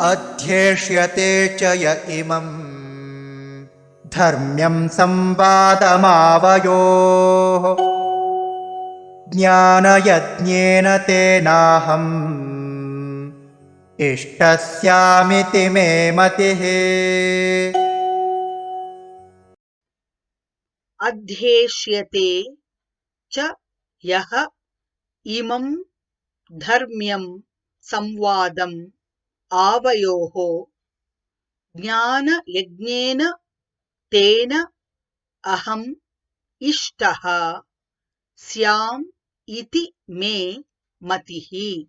अध्येष्यते च य इमम्। धर्म्यं संवादमावयोः। ज्ञानयज्ञेन तेनाहम्। इष्टस्यामिति मे मतिः। अध्येष्यते च यः इमं धर्म्यं संवादम् आवयोः। ज्ञानयज्ञेन तेन अहम् इष्टः। स्याम् इति मे मतिः।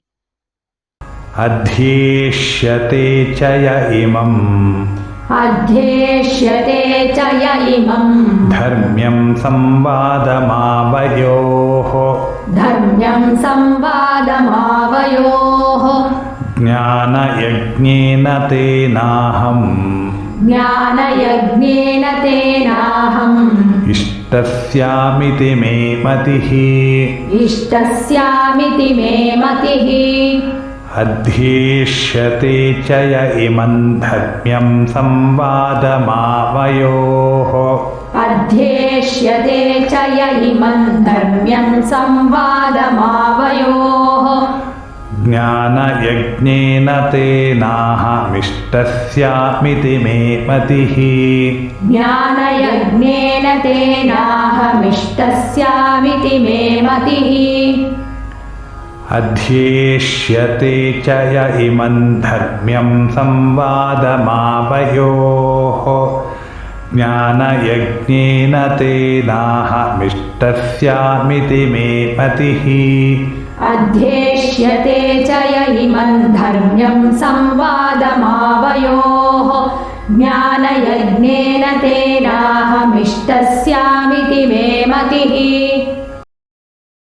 अध्येष्यते च य इमम्। अध्येष्यते च य इमम्। धर्म्यं संवादमावयोः। धर्म्यं संवादमावयोः ज्ञानयज्ञेन तेनाहम्। ज्ञानयज्ञेन तेनाहम्। इष्टस्यामिति मे मतिः। इष्टस्यामिति मे मतिः। अध्येष्यते च य इमं धर्म्यं संवादमावयोः। अध्येष्यते च य इमम् धर्म्यं संवादमावयोः ज्ञानयज्ञेन तेनाहमिष्टस्यामिति मे मतिः। ज्ञानयज्ञेन तेनाहमिष्टस्यामिति मे मतिः। अध्येष्यते च य इमं धर्म्यं संवादमावयोः ज्ञानयज्ञेन तेनाहमिष्टस्यामिति मे मतिः अध्येष्यते च य इमम् धर्म्यं संवादमावयोः। ज्ञानयज्ञेन तेनाहमिष्टस्यामिति मे मतिः